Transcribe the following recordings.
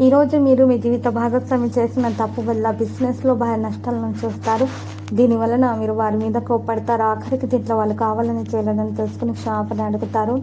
ఈరోజు మీరు మీ జీవిత భాగస్వామి చేసిన తప్పు వల్ల బిజినెస్లో భారీ నష్టాలను చూస్తారు. వస్తారు వలన మీరు వారి మీద కోప్పడతారు? ఆఖరికి దీంట్లో వాళ్ళు కావాలని చేయలేదని తెలుసుకుని క్షమాపణ అడుగుతారు.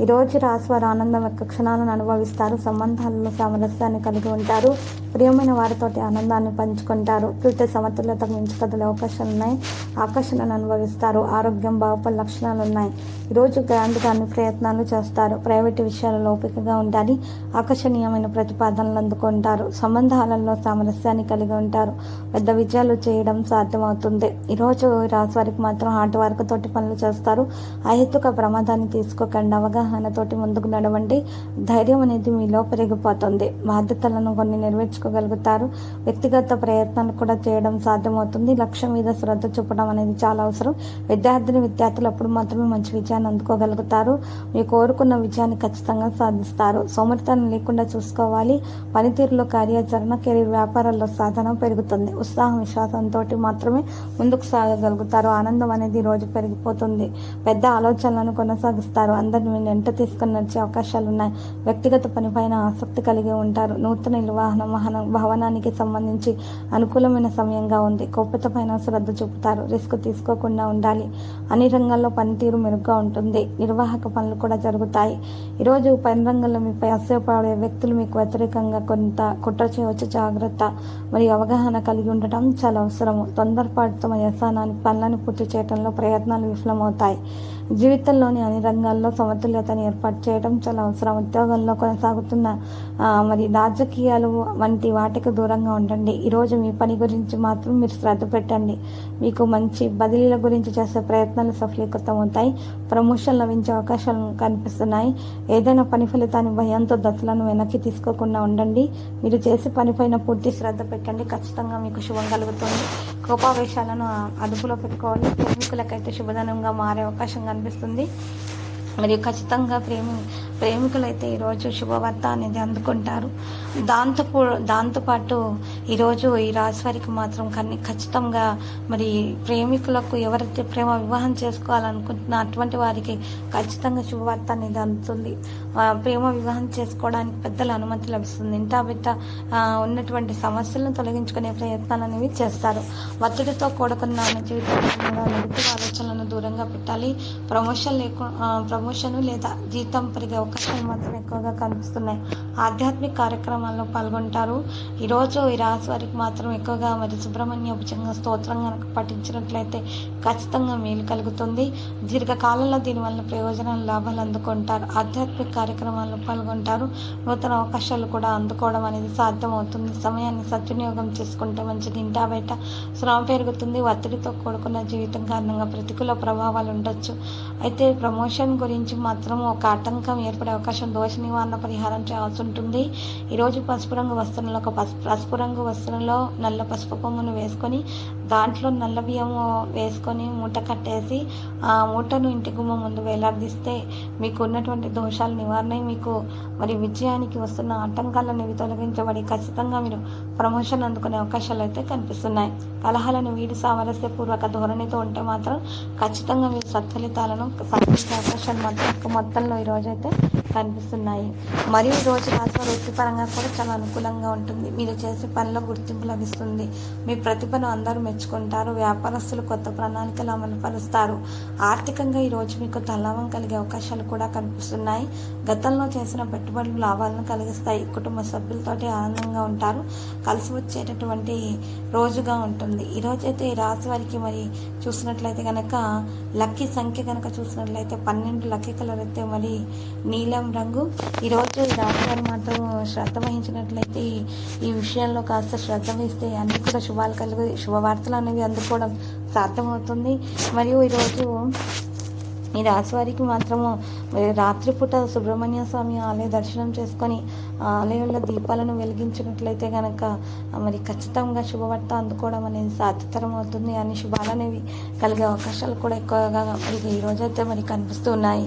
ఈరోజు రాసి వారు ఆనందం యొక్క క్షణాలను అనుభవిస్తారు. సంబంధాలలో సామరస్యాన్ని కలిగి ఉంటారు. ప్రియమైన వారితోటి ఆనందాన్ని పంచుకుంటారు. పూర్తి సమతుల్యత మించి కదలే అవకాశాలు ఉన్నాయి. ఆకర్షణను అనుభవిస్తారు. ఆరోగ్యం బాగుపడి లక్షణాలు ఉన్నాయి. ఈరోజు గ్రాండ్గా అన్ని ప్రయత్నాలు చేస్తారు. ప్రైవేటు విషయాలలో ఓపికగా ఉండాలి. ఆకర్షణీయమైన ప్రతిపాదనలు అందుకుంటారు. సంబంధాలలో సామరస్యాన్ని కలిగి ఉంటారు. పెద్ద విజయాలు చేయడం సాధ్యమవుతుంది. ఈరోజు ఈ రాశి వారికి మాత్రం హార్డ్ వర్క్ తోటి పనులు చేస్తారు. అహేతుక ప్రమాదాన్ని తీసుకోకండి. అవగాహనతోటి ముందుకు నడవండి. ధైర్యం అనేది మీలో పెరిగిపోతుంది. బాధ్యతలను కొన్ని నెరవేర్చుకోగలుగుతారు. వ్యక్తిగత ప్రయత్నాలు కూడా చేయడం సాధ్యమవుతుంది. లక్ష్యం మీద శ్రద్ధ చూపడం అనేది చాలా అవసరం. విద్యార్థిని విద్యార్థులు అప్పుడు మాత్రమే మంచి విజయాన్ని అందుకోగలుగుతారు. మీరు కోరుకున్న విజయాన్ని ఖచ్చితంగా సాధిస్తారు. సోమరితనం లేకుండా చూసుకోవాలి. పనితీరులో కార్యాచరణ కెరీర్ వ్యాపారాల్లో సాధన పెరుగుతుంది. ఉత్సాహం విశ్వాసంతో మాత్రమే ముందుకు సాగగలుగుతారు. ఆనందం అనేది రోజు పెరిగిపోతుంది. పెద్ద ఆలోచనలను కొనసాగిస్తారు. అందరిని వెంట తీసుకుని నడిచే అవకాశాలు ఉన్నాయి. వ్యక్తిగత పనిపైన ఆసక్తి కలిగి ఉంటారు. నూతన నిర్వహణ వాహన భవనానికి సంబంధించి అనుకూలమైన సమయంగా ఉంది. గోప్యత పైన శ్రద్ధ చూపుతారు. రిస్క్ తీసుకోకుండా ఉండాలి. అన్ని రంగాల్లో పనితీరు మెరుగ్గా ఉంటుంది. నిర్వాహక పనులు కూడా జరుగుతాయి. ఈరోజు పని రంగంలో మీపై అసూయపడే వ్యక్తులు మీకు వ్యతిరేకంగా కొంత కుట్ర చేయవచ్చు. జాగ్రత్త మరియు అవగాహన కలిగి ఉండటం చాలా అవసరము. తొందరపాటుతో యశానాన్ని పనులను పూర్తి చేయడంలో ప్రయత్నాలు విఫలమవుతాయి. జీవితంలోని అన్ని రంగాల్లో సమతుల్యతను ఏర్పాటు చేయడం చాలా అవసరం. ఉద్యోగంలో కొనసాగుతున్న మరి రాజకీయాలు వంటి వాటికి దూరంగా ఉండండి. ఈరోజు మీ పని గురించి మాత్రం మీరు శ్రద్ధ పెట్టండి. మీకు మంచి బదిలీల గురించి చేసే ప్రయత్నాలు సఫలీకృతమవుతాయి. ప్రమోషన్ లభించే అవకాశాలు కనిపిస్తున్నాయి. ఏదైనా పని ఫలితాన్ని భయంతో దశలను వెనక్కి తీసుకోకుండా ఉండండి. మీరు చేసే పనిపైన పూర్తి శ్రద్ధ పెట్టండి. ఖచ్చితంగా మీకు శుభం కలుగుతుంది. కోపావేశాలను అదుపులో పెట్టుకోవాలి. ప్రేమికులకైతే శుభదనంగా మారే అవకాశం కనిపిస్తుంది. మరియు ఖచ్చితంగా ప్రేమి ప్రేమికులైతే ఈరోజు శుభవార్త అనేది అందుకుంటారు. దాంతో దాంతోపాటు ఈరోజు ఈ రాశి వారికి మాత్రం కానీ ఖచ్చితంగా మరి ప్రేమికులకు ఎవరైతే ప్రేమ వివాహం చేసుకోవాలనుకుంటున్నా అటువంటి వారికి ఖచ్చితంగా శుభవార్త అనేది అందుతుంది. ప్రేమ వివాహం చేసుకోవడానికి పెద్దల అనుమతి లభిస్తుంది. ఇంత బిడ్డ ఉన్నటువంటి సమస్యలను తొలగించుకునే ప్రయత్నాలు అనేవి చేస్తారు. ఒత్తిడితో కూడుకున్న జీవితంలో నెగిటివ్ ఆలోచనలను దూరంగా పెట్టాలి. ప్రమోషన్ లేకుండా ప్రమోషన్ లేదా జీతం పెరిగే అవకాశాలు మాత్రం ఎక్కువగా కనిపిస్తున్నాయి. ఆధ్యాత్మిక కార్యక్రమాల్లో పాల్గొంటారు. ఈరోజు ఈ రాశి వారికి మాత్రం ఎక్కువగా మరి సుబ్రహ్మణ్య భుజంగ స్తోత్రం కనుక పఠించినట్లయితే ఖచ్చితంగా మేలు కలుగుతుంది. దీర్ఘకాలంలో దీనివల్ల ప్రయోజనాలు లాభాలు అందుకుంటారు. ఆధ్యాత్మిక కార్యక్రమాల్లో పాల్గొంటారు. నూతన అవకాశాలు కూడా అందుకోవడం అనేది సాధ్యమవుతుంది. సమయాన్ని సద్వినియోగం చేసుకుంటే మంచిది. ఇంటా బయట శ్రమ పెరుగుతుంది. ఒత్తిడితో కూడుకున్న జీవితం కారణంగా ప్రతికూల ప్రభావాలు ఉండొచ్చు. అయితే ప్రమోషన్ గురించి మాత్రం ఒక ఆటంకం ఏర్పడే అవకాశం దోష నివారణ పరిహారం చేయాల్సి ఉంటుంది. ఈరోజు పసుపు రంగు వస్త్రంలో ఒక పసుపు పసుపు రంగు వస్త్రంలో నల్ల పసుపు కొమ్మును వేసుకొని దాంట్లో నల్ల బియ్యము వేసుకొని మూట కట్టేసి ఆ మూటను ఇంటి గుమ్మ ముందు వేలాడదీస్తే మీకు ఉన్నటువంటి దోషాలు నివారణ మీకు మరి విజయానికి వస్తున్న ఆటంకాలను తొలగించబడి ఖచ్చితంగా మీరు ప్రమోషన్ అందుకునే అవకాశాలు అయితే కనిపిస్తున్నాయి. కలహాలను వీడి సామరస్యపూర్వక ధోరణితో ఉంటే మాత్రం ఖచ్చితంగా మీరు సత్ఫలితాలను సాధించే అవకాశాలు మొత్తం మొత్తంలో ఈ రోజైతే కనిపిస్తున్నాయి. మరియు ఈ రోజు రాశి వృత్తిపరంగా కూడా చాలా అనుకూలంగా ఉంటుంది. మీరు చేసే పనిలో గుర్తింపు లభిస్తుంది. మీ ప్రతిభను అందరూ మెచ్చుకుంటారు. వ్యాపారస్తులు కొత్త ప్రణాళికలు అమలుపరుస్తారు. ఆర్థికంగా ఈరోజు మీకు తలాభం కలిగే అవకాశాలు కూడా కనిపిస్తున్నాయి. గతంలో చేసిన పెట్టుబడులు లాభాలను కలిగిస్తాయి. కుటుంబ సభ్యులతోటి ఆనందంగా ఉంటారు. కలిసి వచ్చేటటువంటి రోజుగా ఉంటుంది. ఈరోజు అయితే ఈ రాశి వారికి మరి చూసినట్లయితే కనుక లక్కీ సంఖ్య కనుక చూసినట్లయితే పన్నెండు లక్కీ కలర్ అయితే మరి నీలం రంగు. ఈరోజు ఈ మాత్రం శ్రద్ధ వహించినట్లయితే ఈ- ఈ విషయంలో కాస్త శ్రద్ధ వహిస్తే అన్ని కూడా శుభాలు కలిగి శుభవార్తలు అనేవి అందుకోవడం సాధ్యమవుతుంది. మరియు ఈరోజు ఈ రాశి వారికి మాత్రము రాత్రిపూట సుబ్రహ్మణ్య స్వామి ఆలయ దర్శనం చేసుకొని ఆలయంలో దీపాలను వెలిగించినట్లయితే కనుక మరి ఖచ్చితంగా శుభవార్త అందుకోవడం అనేది సాధ్యతరం అవుతుంది అని శుభాలు అనేవి కలిగే అవకాశాలు కూడా ఎక్కువగా మరి ఈ రోజైతే మరి కనిపిస్తూ ఉన్నాయి.